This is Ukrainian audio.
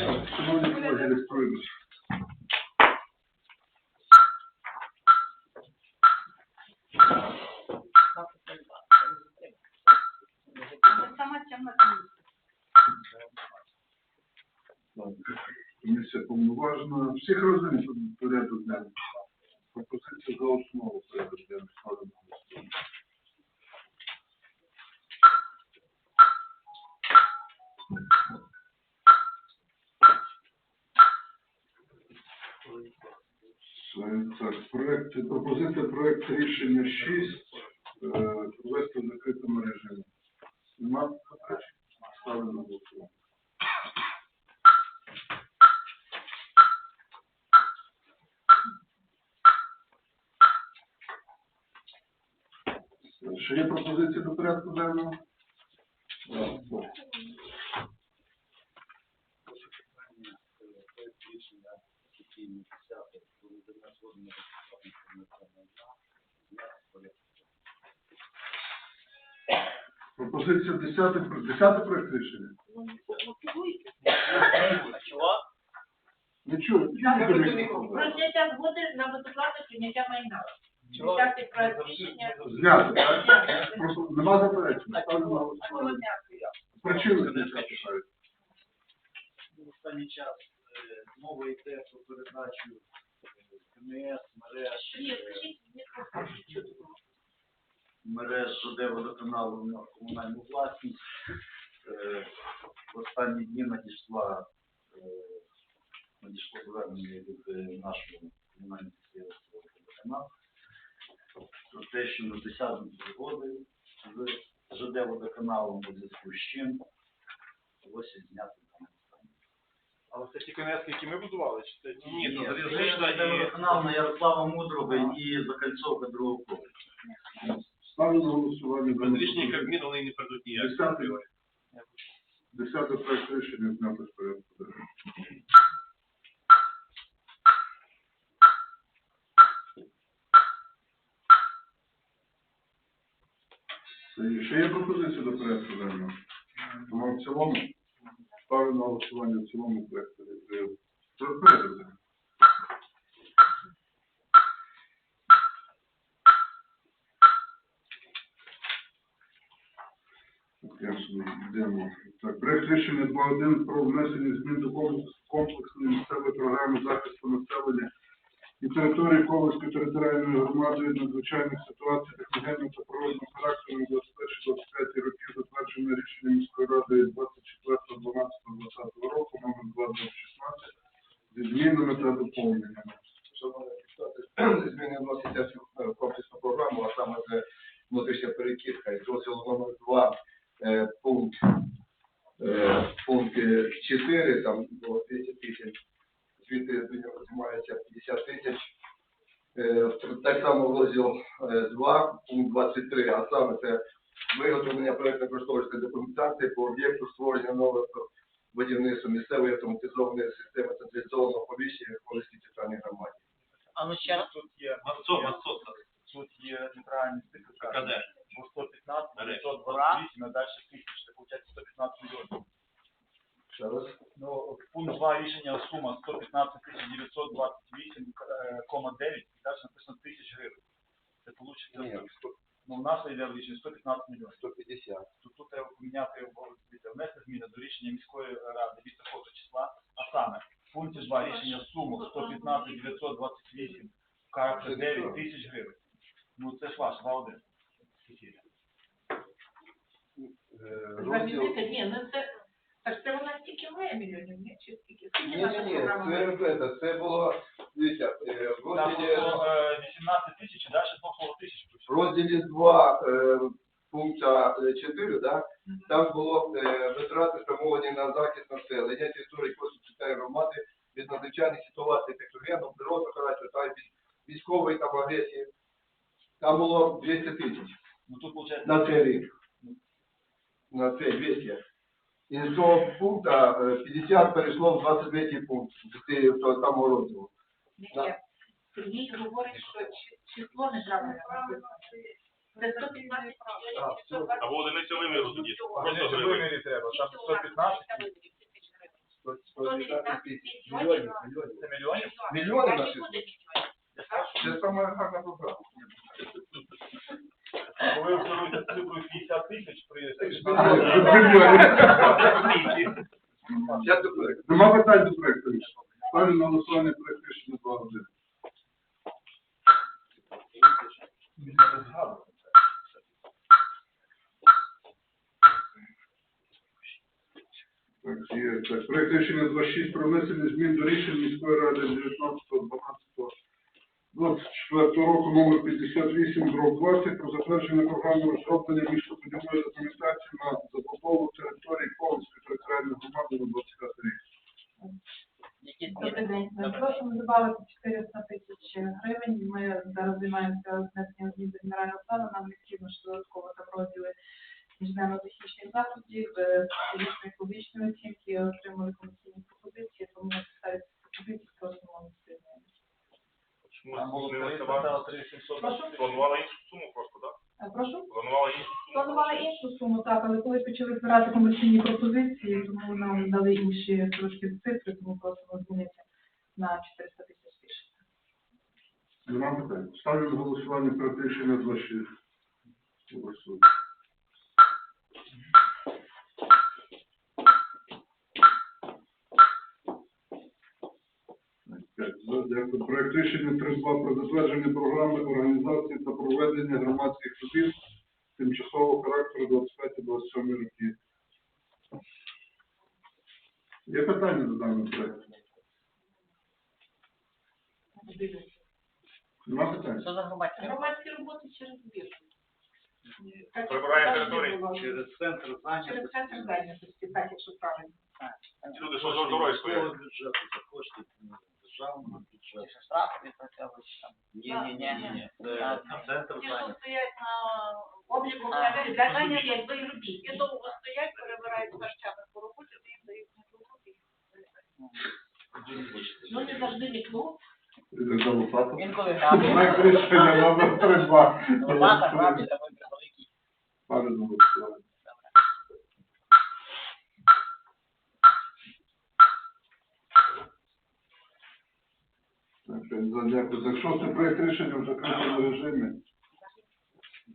Шановні колеги, реєструємось. Сама тема Комісія повноважена. Всіх розданий порядок денний. Пропозиція за основу порядок денний. Так, проект, пропозиція проект рішення 6 е, провести в закритому режимі. Нема? Ставлю на голосування. Ще є пропозиції до порядку денного? Так, так. Пропозиція 10, про- 10 проект рішення? Нічого, Про зняття згоди на безоплатне прийняття майна. Десятий проект рішення. Зняти, так? Просто нема заперечень. Ставлю на голосування. Причини зняття питають. в останній час е, мова йде про передачу е, КМС, мереж, Ні, е, скажіть, не проходить. Мереж ЖД водоканалу на комунальну власність. Е, В останні дні надійшла е, надійшло звернення від е, нашого комунального підприємства водоканал про те, що ми досягнемо згоди з ЖД водоканалом у зв'язку з чим просять зняти там. Але це ті конески, які ми будували, чи це ті? Ні, це водоканал на Ярослава Мудрого і закольцовка другого поверху. Ставлю на голосування. Без рішення Кабміну вони не прийдуть ніяк. Десятий. Десятий проект рішення знято з порядку. денного. Це Ще є пропозиція до порядку денного? Тому в цілому ставлю на голосування в цілому проекту. е, порядок денний. Ясно, йдемо. Так, проект рішення 2.1 про внесення змін до комплексної місцевої програми захисту населення і території Ковальської територіальної громади від надзвичайних ситуацій техногенного та природного характеру на 21-25 років, затверджене рішенням міської ради 24.12.20 року, номер 2216, зі змінами та доповненнями. Шановні депутати, зміни вносяться в комплексну програму, а саме це внутрішня перекидка із розділу номер 2 е, пункт, е, пункт 4, там було 200 тисяч, звідти до нього знімається 50 тисяч. Е, Так само розділ 2, пункт 23, а саме це виготовлення проєктно-кошторисної документації по об'єкту створення нового будівництва місцевої автоматизованої системи централізованого повіщення в Колиській центральній громаді. А ну ще раз тут є. Мацо, мацо, Тут є неправильний список. КД. Бо 115, Нарешті. 928, а далі 1000. Це виходить 115 мільйонів. Ще раз. Ну, от пункт 2 рішення сума 115 тисяч 928,9 і далі написано тисяч гривень. Це Ні, вийде, ну, в нас йде в рішенні 115 мільйонів. 150. Тут, тут треба поміняти обов'язки, внести зміни до рішення міської ради від такого числа, а саме в пункті 2 рішення суму 115 928 карта 9 тисяч гривень. Ну це ж ваш, Валдин. Е, Замінити? Ні, ну це, так це вона стільки має мільйонів, ні? Чи скільки? Скільки Ні, наша ні, ні, програма має? це, це, це було, дивіться, е, в Там розділі, було е, 18 тисяч, і далі знову тисяч. в розділі 2 е, пункта 4, да, там було е, витрати спрямовані на захист населення території Косівської громади від надзвичайних ситуацій техногенного, природного характеру та від військової там агресії. Там було 200 тисяч. Ну тут виходить, на цей рік. На цей 200. І з цього пункту е, 50 перейшло в 23 пункт з цієї- з того самого розділу. Ні, Сергій говорить, що чи- число неправильно написано. Це 115 мільйонів Або одиниця виміру тоді. Просто вимірі треба, там Тільки у нас 115 одиниця вимірів, тисяч гривень. 119 мільйонів, мільйонів. мільйонів. Це мільйонів? Мільйони Так наші. Це саме гарна програма. Коли ви оперуєте цифрою 50 тисяч при Я добре. Нема питань до проекту рішення. Ставлю на голосування проект рішення 2.1. Так, є. Так, проект рішення 26 про внесення змін до рішень міської ради 19.12.24 року номер 58 дроб 20 про затвердження програми розроблення містобудівної документації на забудову території Ковальської територіальної громади на 25 рік. Добрий день. Прошу додати 400 тисяч гривень. Ми зараз займаємося внесенням змін до генерального плану. Нам необхідно ще додатково там розділи інженерно-технічних заходів, е, стратегічної екологічної оцінки, отримали комісійні пропозиції, тому на підставі цих пропозицій просимо відповідно. Там було Змінилася 300, варта. стало 3700. Прошу? Планувала іншу суму просто, так? Е, Прошу? Планувала іншу суму. Планували іншу суму, так, але коли почали комерційні пропозиції, тому нам дали інші трошки цифри, тому просимо змінити на 400 тисяч більше. Нема питань. Ставлю голосування проект рішення 26. Голосуємо. Дякую. Проект рішення 32 про затвердження програми організації та проведення громадських робіт тимчасового характеру 25-27 роки. Є питання до даного проєкту? Нема питань? Що за громадські? Громадські роботи через біржу. Завжди території. Через центр Через зайнятості. центр зайнятості, так, якщо правильно. Люди, що за стоять. бюджету, за кошти державного бюджету. штрафи відпрацьовують там. Ні, ні, ні, ні, ні. Це центр Ті, що зайнятості. стоять на обліку камери, для зайняття, якби і робіть. Ті довго стоять, перебирають харчами по роботі, то їм дають на роботи. Ну, не завжди ніхто. Інколи грабі. Рішення номер 32. Лопата, грабі, та вибір великий. Пане на голосування. Так, що це За проект рішення в закритому режимі.